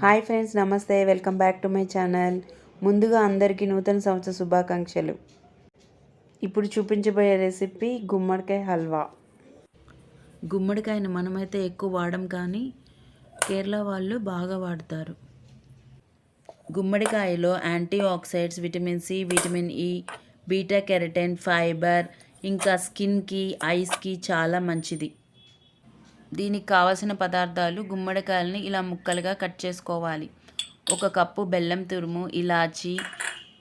Hi friends నమస్తే. Welcome back to my channel. ముందుగా అందరికీ నూతన సంవత్సర శుభాకాంక్షలు. ఇప్పుడు చూపించబోయే రెసిపీ గుమ్మడికాయ హల్వా. గుమ్మడికాయను మనమైతే ఎక్కువ వాడం కానీ కేరళ వాళ్ళు బాగా వాడతారు. గుమ్మడికాయలో anti oxides vitamin C vitamin E beta carotene fibre ఇంకా స్కిన్కి ఐస్కి చాలా మంచిది. దీనికి కావలసిన పదార్థాలు గుమ్మడికాయలని ఇలా ముక్కలుగా కట్ చేసుకోవాలి. ఒక కప్పు బెల్లం తురుము ఇలాచి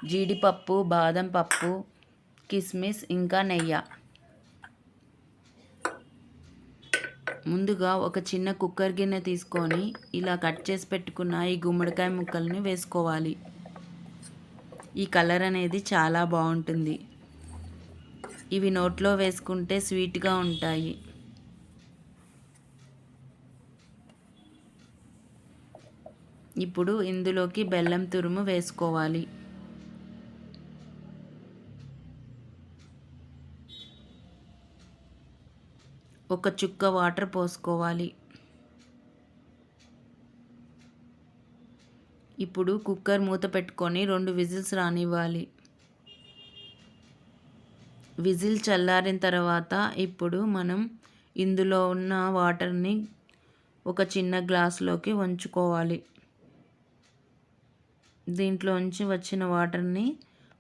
జీడిపప్పు బాదం పప్పు కిస్మిస్ ఇంకా నెయ్యి. ముందుగా ఒక చిన్న కుక్కర్ గిన్నె తీసుకొని ఇలా కట్ చేసి పెట్టుకున్న ఈ గుమ్మడికాయ ముక్కల్ని వేసుకోవాలి. ఈ కలర్ అనేది చాలా బాగుంటుంది. ఇవి నోట్లో వేసుకుంటే స్వీట్గా ఉంటాయి. ఇప్పుడు ఇందులోకి బెల్లం తురుము వేసుకోవాలి. ఒక చుక్క వాటర్ పోసుకోవాలి. ఇప్పుడు కుక్కర్ మూత పెట్టుకొని రెండు విజిల్స్ రానివ్వాలి. విజిల్ చల్లారిన తర్వాత ఇప్పుడు మనం ఇందులో ఉన్న వాటర్ని ఒక చిన్న గ్లాస్లోకి వంచుకోవాలి. దీంట్లోంచి వచ్చిన వాటర్ని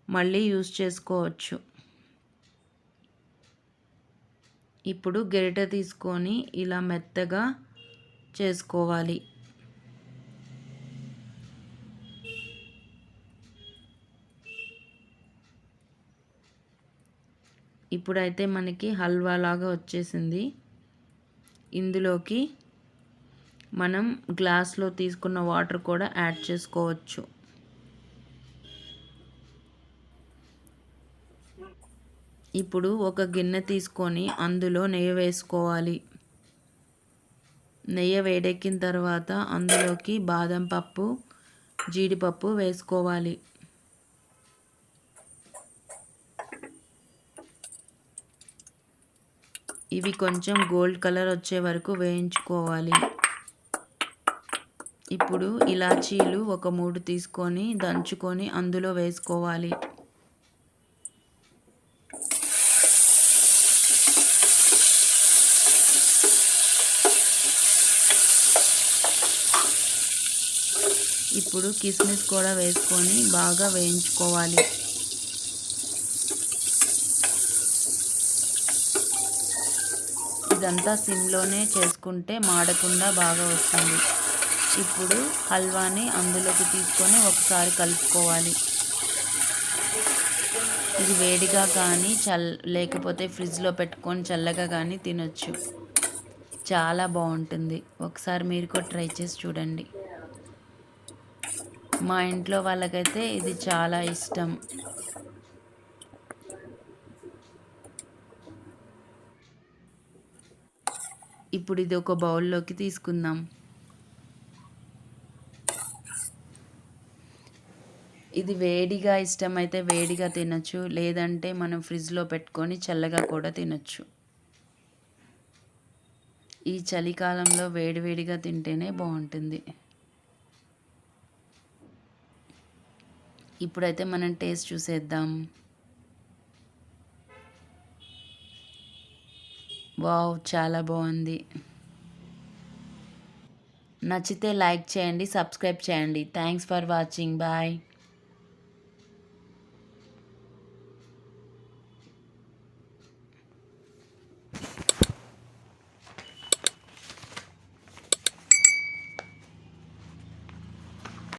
మళ్ళీ యూస్ చేసుకోవచ్చు. ఇప్పుడు గరిట తీసుకొని ఇలా మెత్తగా చేసుకోవాలి. ఇప్పుడైతే మనకి హల్వా లాగా వచ్చేసింది. ఇందులోకి మనం గ్లాస్లో తీసుకున్న వాటర్ కూడా యాడ్ చేసుకోవచ్చు. ఇప్పుడు ఒక గిన్నె తీసుకొని అందులో నెయ్యి వేసుకోవాలి. నెయ్యి వేడెక్కిన తర్వాత అందులోకి బాదం పప్పు జీడిపప్పు వేసుకోవాలి. ఇవి కొంచెం గోల్డ్ కలర్ వచ్చే వరకు వేయించుకోవాలి. ఇప్పుడు ఇలాచీలు ఒక మూడు తీసుకొని దంచుకొని అందులో వేసుకోవాలి. ఇప్పుడు కిస్మిస్ కూడా వేసుకొని బాగా వేయించుకోవాలి. ఇదంతా సిమ్లోనే చేసుకుంటే మాడకుండా బాగా వస్తుంది. ఇప్పుడు హల్వాని అందులోకి తీసుకొని ఒకసారి కలుపుకోవాలి. ఇది వేడిగా కానీ చల్ లేకపోతే ఫ్రిడ్జ్లో పెట్టుకొని చల్లగా కానీ తినొచ్చు. చాలా బాగుంటుంది. ఒకసారి మీరు కూడా ట్రై చేసి చూడండి. మా ఇంట్లో వాళ్ళకైతే ఇది చాలా ఇష్టం. ఇప్పుడు ఇది ఒక బౌల్లోకి తీసుకుందాం. ఇది వేడిగా ఇష్టమైతే వేడిగా తినచ్చు లేదంటే మనం ఫ్రిడ్జ్లో పెట్టుకొని చల్లగా కూడా తినచ్చు. ఈ చలికాలంలో వేడివేడిగా తింటేనే బాగుంటుంది. ఇప్పుడైతే మనం టేస్ట్ చూసేద్దాం. వావ్ చాలా బాగుంది. నచ్చితే లైక్ చేయండి సబ్స్క్రైబ్ చేయండి. Thanks for watching. బాయ్.